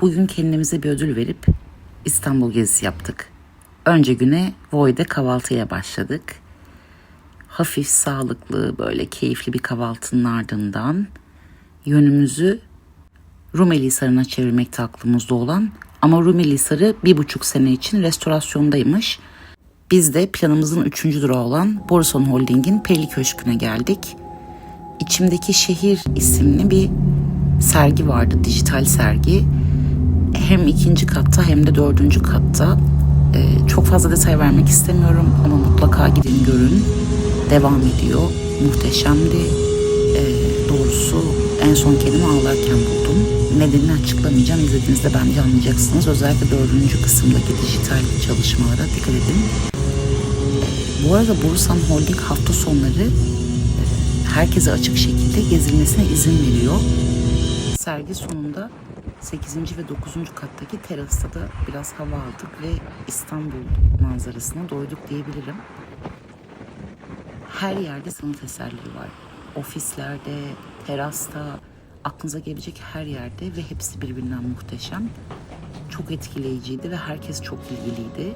Bugün kendimize bir ödül verip İstanbul gezisi yaptık. Önce güne Voy'de kahvaltıya başladık. Hafif, sağlıklı, böyle keyifli bir kahvaltının ardından yönümüzü Rumeli Hisarı'na çevirmekte aklımızda olan ama Rumeli Hisarı bir buçuk sene için restorasyondaymış. Biz de planımızın üçüncü durağı olan Borusan Holding'in Perili Köşkü'ne geldik. İçimdeki Şehir isimli bir sergi vardı, dijital sergi. Hem ikinci katta hem de dördüncü katta. Ee, çok fazla detay vermek istemiyorum ama mutlaka gidin görün. Devam ediyor. Muhteşemdi. Ee, doğrusu en son kendimi ağlarken buldum. Nedenini açıklamayacağım. İzlediğinizde bence anlayacaksınız. Özellikle dördüncü kısımdaki dijital çalışmalara dikkat edin. Bu arada Borusan Holding hafta sonları e, herkese açık şekilde gezilmesine izin veriyor. Sergi sonunda 8. ve 9. kattaki terasta da biraz hava aldık ve İstanbul manzarasına doyduk diyebilirim. Her yerde sanat eserleri var. Ofislerde, terasta, aklınıza gelecek her yerde ve hepsi birbirinden muhteşem. Çok etkileyiciydi ve herkes çok ilgiliydi.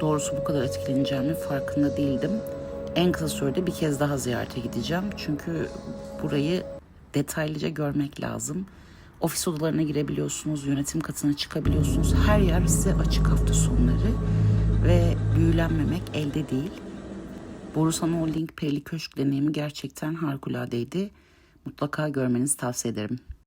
Doğrusu bu kadar etkileneceğimin farkında değildim. En kısa sürede bir kez daha ziyarete gideceğim. Çünkü burayı detaylıca görmek lazım. Ofis odalarına girebiliyorsunuz, yönetim katına çıkabiliyorsunuz. Her yer size açık hafta sonları ve büyülenmemek elde değil. Borusan Holding Perili Köşk deneyimi gerçekten harikulade Mutlaka görmenizi tavsiye ederim.